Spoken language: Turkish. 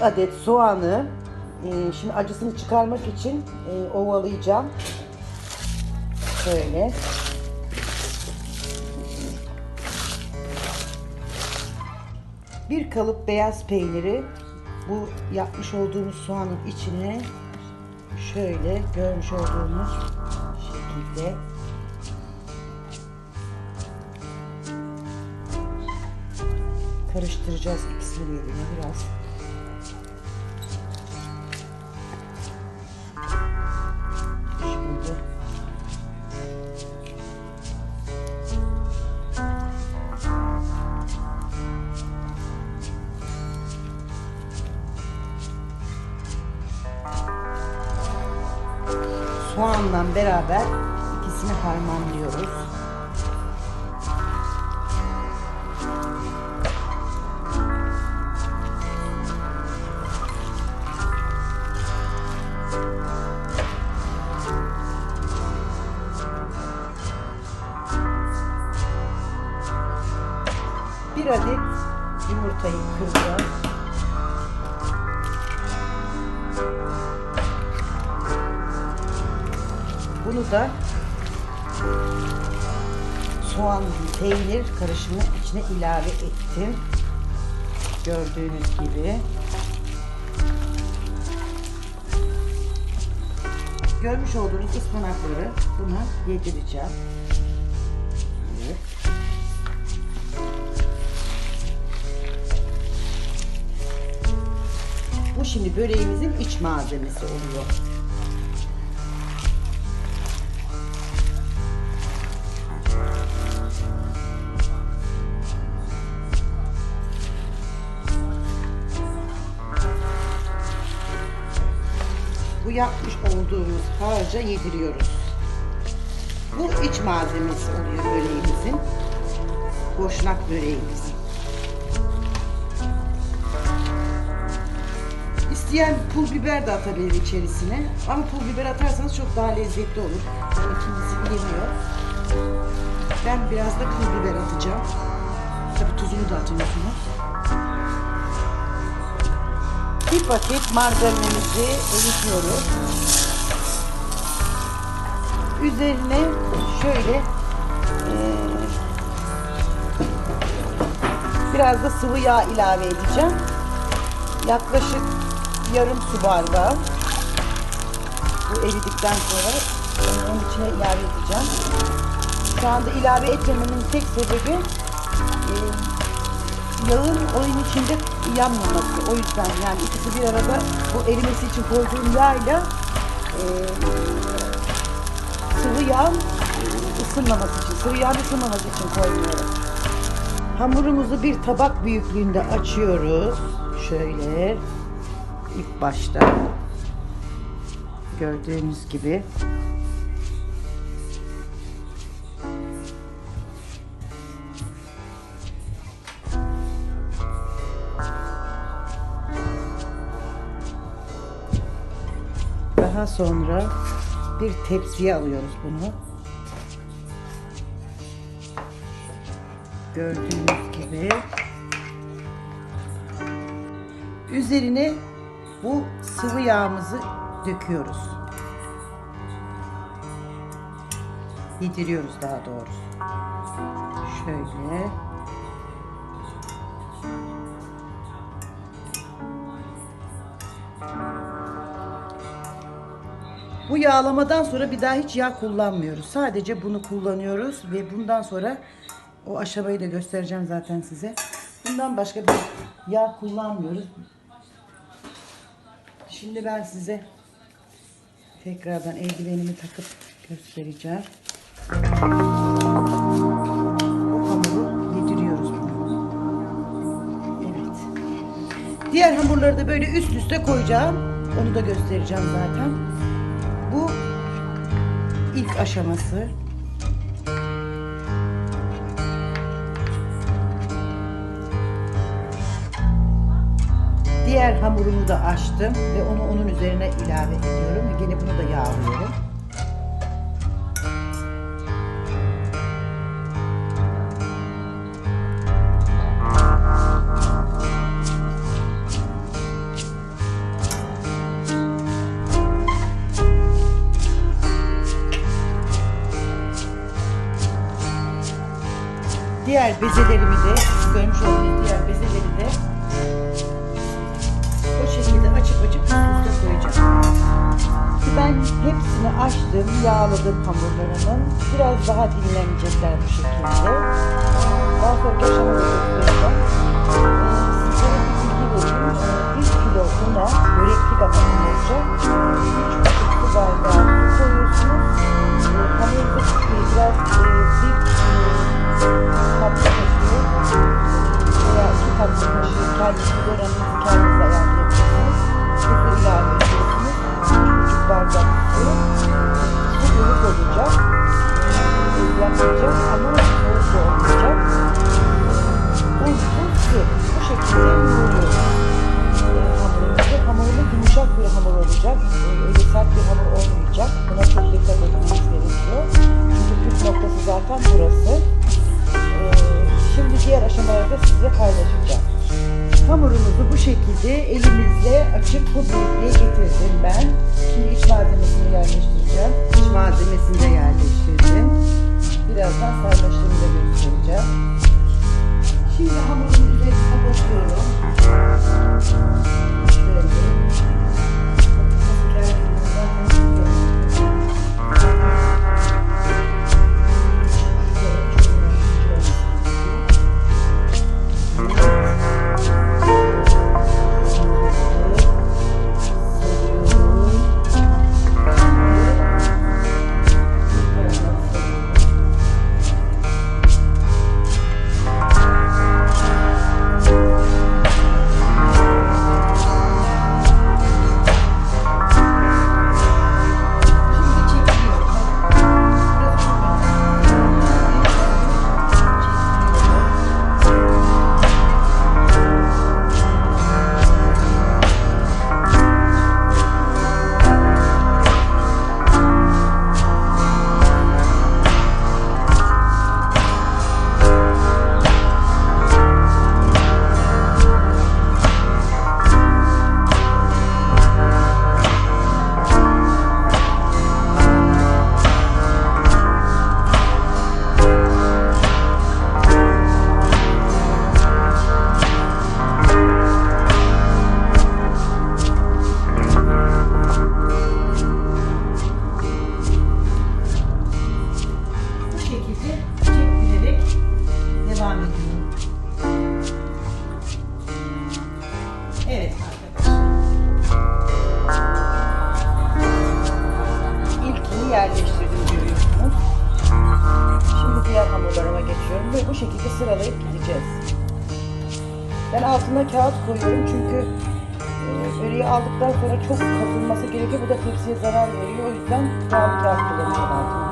3 adet soğanı e, şimdi acısını çıkarmak için e, ovalayacağım. Şöyle. Bir kalıp beyaz peyniri bu yapmış olduğumuz soğanın içine şöyle görmüş olduğunuz şekilde karıştıracağız ikisini birbirine biraz. Soğanla beraber ikisini harmanlıyoruz. Bir adet yumurtayı kıracağız. Bunu da soğan peynir karışımı içine ilave ettim. Gördüğünüz gibi. Görmüş olduğunuz ıspanakları buna yedireceğim. Bu şimdi böreğimizin iç malzemesi oluyor. Bu yapmış olduğumuz harca yediriyoruz. Bu iç malzemesi oluyor böreğimizin. Boşnak böreğimizin. İsteyen pul biber de atabilir içerisine. Ama pul biber atarsanız çok daha lezzetli olur. Yani kimisi bilemiyor. Ben biraz da pul biber atacağım. Tabii tuzunu da atıyorsunuz. Bir paket margarinimizi eritiyoruz. Üzerine şöyle biraz da sıvı yağ ilave edeceğim. Yaklaşık yarım su bardağı. Bu eridikten sonra onu onun içine ilave edeceğim. Şu anda ilave etmememin tek sebebi yağın oyun içinde yanmaması. O yüzden yani ikisi bir arada bu erimesi için koyduğum yağla e, sıvı yağ ısınmaması için, sıvı yağ ısınmaması için koymuyorum. Hamurumuzu bir tabak büyüklüğünde açıyoruz. Şöyle ilk başta gördüğünüz gibi Daha sonra bir tepsiye alıyoruz bunu. Gördüğünüz gibi. Üzerine bu sıvı yağımızı döküyoruz. Yediriyoruz daha doğrusu. Şöyle. Bu yağlamadan sonra bir daha hiç yağ kullanmıyoruz. Sadece bunu kullanıyoruz ve bundan sonra o aşamayı da göstereceğim zaten size. Bundan başka bir yağ kullanmıyoruz. Şimdi ben size tekrardan eldivenimi takıp göstereceğim. Diğer hamurları da böyle üst üste koyacağım. Onu da göstereceğim zaten. İlk aşaması. Diğer hamurumu da açtım ve onu onun üzerine ilave ediyorum. Yine bunu da yağlıyorum. Diğer bezelerimi de görmüş olduğunuz diğer bezeleri de o şekilde açıp açıp üst koyacağım. Ben hepsini açtım, yağladım hamurlarımın. Biraz daha dinlenecekler bu şekilde. Daha sonra aşamada göstereceğim. Ee, bir bilgi vereyim. Ee, Bir kilo una, börekli hamur olacak. Üç buçuk su bardağı su koyuyorsunuz. Hamurunuzu biraz e, bir e, tatlı kaşığı veya iki tatlı kaşığı kendiniz oranınızı kendiniz ayarlayabilirsiniz. Tuzu ilave ediyorsunuz. Üç buçuk bardak şekilde elimizle açıp bu büyüklüğe getirdim ben. Şimdi iç malzemesini yerleştireceğim. İç malzemesini de yerleştirdim. Birazdan sarmaşığını da göstereceğim. Şimdi hamurumun üzerine kapatıyorum. Şöyle. Ve bu şekilde sıralayıp gideceğiz. Ben altına kağıt koyuyorum çünkü e, böreği aldıktan sonra çok katılması gerekiyor. Bu da tepsiye zarar veriyor. O yüzden kağıt kağıt kullanıyorum altında.